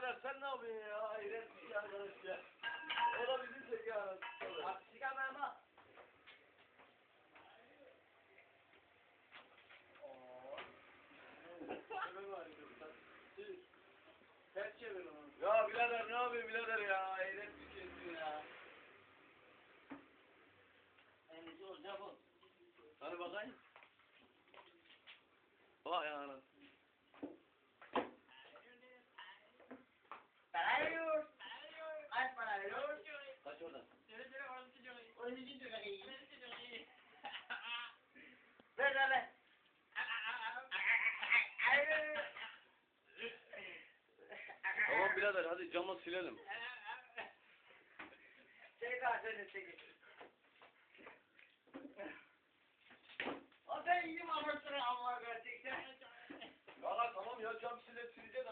birader sen ne yapıyorsun ya? Hayret bir şey arkadaş ya. O da bizi çekiyor anasını. Aksi ama. Ters çevir onu. Ya birader ne yapıyorsun birader ya? Hayret bir şeysin ya. En iyisi olacak bu. Hadi bakayım. birader hadi camı silelim. Şey versene çekil. O ben yiyeyim ama sıra Allah'a gerçekten. Valla tamam ya cam silet sileceğiz.